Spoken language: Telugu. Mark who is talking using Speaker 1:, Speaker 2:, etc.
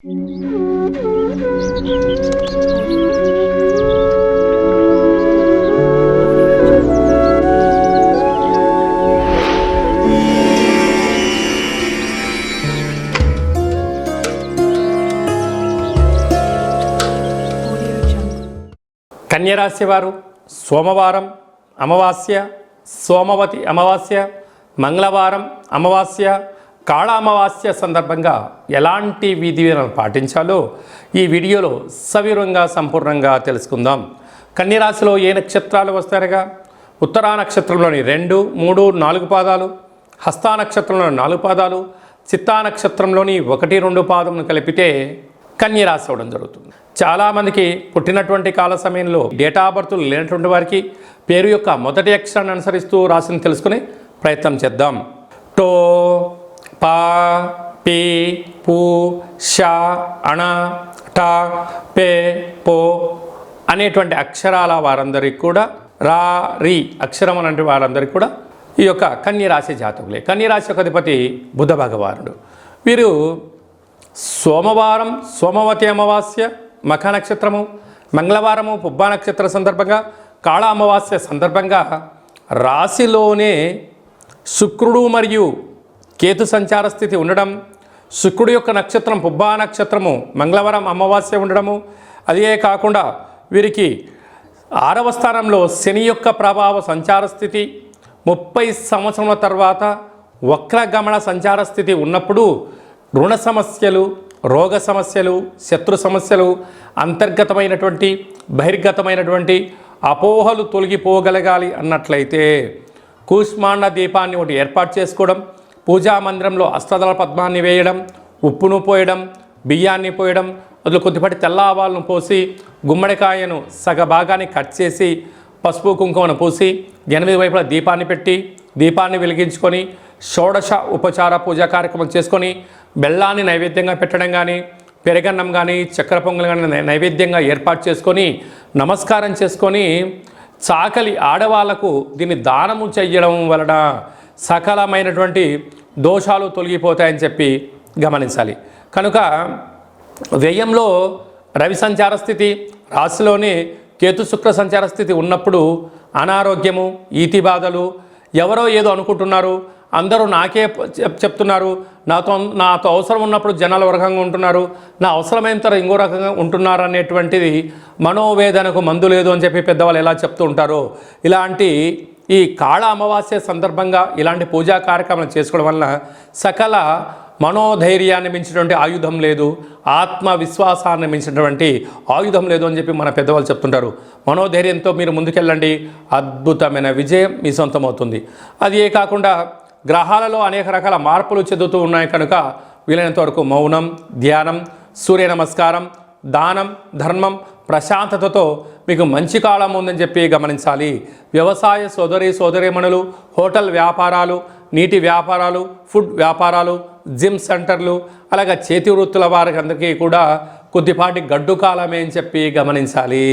Speaker 1: కన్యరాశి వారు సోమవారం అమావాస్య సోమవతి అమావాస్య మంగళవారం అమావాస్య కాళామవాస్య సందర్భంగా ఎలాంటి విధివిధానాలు పాటించాలో ఈ వీడియోలో సవివరంగా సంపూర్ణంగా తెలుసుకుందాం. కన్యరాశిలో ఏ నక్షత్రాలు వస్తారుగా ఉత్తరా నక్షత్రంలోని రెండు మూడు నాలుగు పాదాలు హస్తా నక్షత్రంలోని నాలుగు పాదాలు చిత్తా నక్షత్రంలోని ఒకటి రెండు పాదమును కలిపితే కన్యరాశి అవడం అవ్వడం జరుగుతుంది. చాలామందికి పుట్టినటువంటి కాల సమయంలో డేటా ఆఫ్ బర్త్లు లేనటువంటి వారికి పేరు యొక్క మొదటి అక్షరాన్ని అనుసరిస్తూ రాశిని తెలుసుకునే ప్రయత్నం చేద్దాం. టో పా పి పు ష అణ ట పే పో అనేటువంటి అక్షరాల వారందరికీ కూడా రా రి అక్షరం అనే వారందరికీ కూడా ఈ యొక్క కన్యరాశి జాతకులే. కన్యరాశి యొక్క అధిపతి బుధ భగవానుడు. వీరు సోమవారం సోమవతి అమావాస్య మఖ నక్షత్రము మంగళవారము పుబ్బా నక్షత్ర సందర్భంగా కాళ అమావాస్య సందర్భంగా రాశిలోనే శుక్రుడు మరియు కేతు సంచార స్థితి ఉండడం శుక్రుడి యొక్క నక్షత్రం పుబ్బా నక్షత్రము మంగళవారం అమావాస్య ఉండడము అదే కాకుండా వీరికి ఆరవ స్థానంలో శని యొక్క ప్రభావ సంచార స్థితి ముప్పై సంవత్సరాల తర్వాత వక్రగమన సంచార స్థితి ఉన్నప్పుడు రుణ సమస్యలు రోగ సమస్యలు శత్రు సమస్యలు అంతర్గతమైనటువంటి బహిర్గతమైనటువంటి అపోహలు తొలగిపోగలగాలి అన్నట్లయితే కూష్మాండ దీపాన్ని ఒకటి ఏర్పాటు చేసుకోవడం పూజా మందిరంలో అష్టదళ పద్మాన్ని వేయడం ఉప్పును పోయడం బియ్యాన్ని పోయడం అందులో కొద్దిపాటి తెల్ల ఆవాలను పోసి గుమ్మడికాయను సగ భాగాన్ని కట్ చేసి పసుపు కుంకుమను పూసి ఎనిమిది వైపులా దీపాన్ని పెట్టి దీపాన్ని వెలిగించుకొని షోడశ ఉపచార పూజా కార్యక్రమం చేసుకొని బెల్లాన్ని నైవేద్యంగా పెట్టడం కానీ పెరగన్నం కానీ చక్కెర పొంగల్ కానీ నైవేద్యంగా ఏర్పాటు చేసుకొని నమస్కారం చేసుకొని చాకలి ఆడవాళ్ళకు దీన్ని దానము చెయ్యడం వలన సకలమైనటువంటి దోషాలు తొలగిపోతాయని చెప్పి గమనించాలి. కనుక వ్యయంలో రవి సంచార స్థితి రాశిలోని కేతు శుక్ర సంచార స్థితి ఉన్నప్పుడు అనారోగ్యము ఈతి బాధలు ఎవరో ఏదో అనుకుంటున్నారు అందరూ నాకే చెప్- చెప్తున్నారు నాతో నాతో అవసరం ఉన్నప్పుడు జనాలు ఒక రకంగా ఉంటున్నారు నా అవసరమైన తర్వాత ఇంకో రకంగా ఉంటున్నారు అనేటువంటిది మనోవేదనకు మందు లేదు అని చెప్పి పెద్దవాళ్ళు ఎలా చెప్తూ ఉంటారో ఇలాంటి ఈ కాళ అమావాస్య సందర్భంగా ఇలాంటి పూజా కార్యక్రమాలు చేసుకోవడం వలన సకల మనోధైర్యాన్ని మించినటువంటి ఆయుధం లేదు ఆత్మవిశ్వాసాన్ని మించినటువంటి ఆయుధం లేదు అని చెప్పి మన పెద్దవాళ్ళు చెప్తుంటారు. మనోధైర్యంతో మీరు ముందుకెళ్ళండి అద్భుతమైన విజయం మీ సొంతమవుతుంది. అది ఏ కాకుండా గ్రహాలలో అనేక రకాల మార్పులు చెందుతూ ఉన్నాయి కనుక వీలైనంత వరకు మౌనం ధ్యానం సూర్య నమస్కారం దానం ధర్మం ప్రశాంతతతో మీకు మంచి కాలం ఉందని చెప్పి గమనించాలి. వ్యవసాయ సోదరి సోదరీమణులు హోటల్ వ్యాపారాలు నీటి వ్యాపారాలు ఫుడ్ వ్యాపారాలు జిమ్ సెంటర్లు అలాగే చేతి వృత్తుల వారికి అందరికీ కూడా కొద్దిపాటి గడ్డు కాలమే అని చెప్పి గమనించాలి.